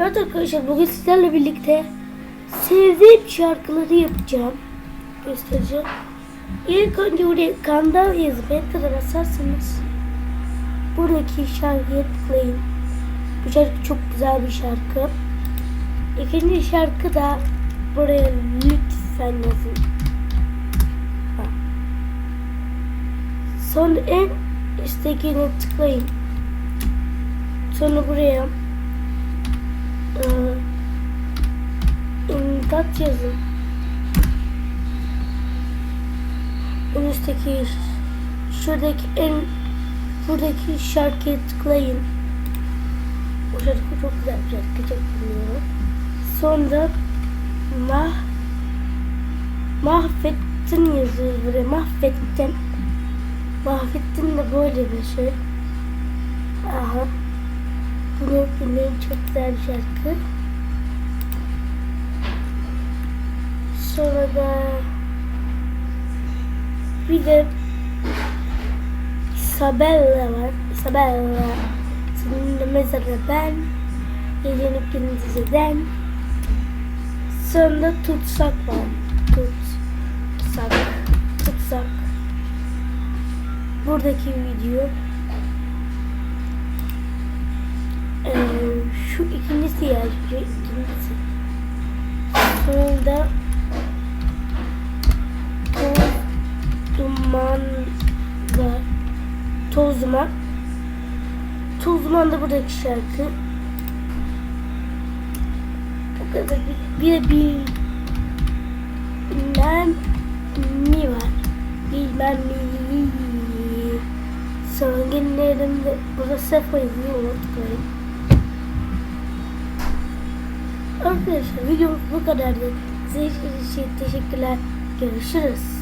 Evet arkadaşlar bugün sizlerle birlikte sevdiğim şarkıları yapacağım. Göstereceğim. İlk önce buraya kanal yazıp enter'a basarsanız buradaki şarkıya tıklayın. Bu şarkı çok güzel bir şarkı. İkinci şarkı da buraya lütfen yazın. Ha. Sonra en üsttekine tıklayın. Sonra buraya imdat yazın. En üstteki şuradaki en buradaki şarkıya tıklayın. O şarkı çok güzel bir şarkı çok dinliyorum. Sonra mah mahvettin yazıyor buraya mahvettin. Mahvettin de böyle bir şey. Aha. Bunu dinleyin çok güzel bir şarkı. Sonra da bir de Isabella var. Isabella. Seninle mezarı ben. Gecenin gündüzüden. Sonra tutsak var. Tutsak. Tutsak. Buradaki video ikincisi şu ikincisi. Sonra toz duman var. Toz duman. Toz duman da buradaki şarkı. Bu kadar bir bir, bir bilmem mi var. Bilmem mi. Son günlerimde burası sayfayı unutmayın. Arkadaşlar videomuz bu kadardı. Size için teşekkürler. Görüşürüz.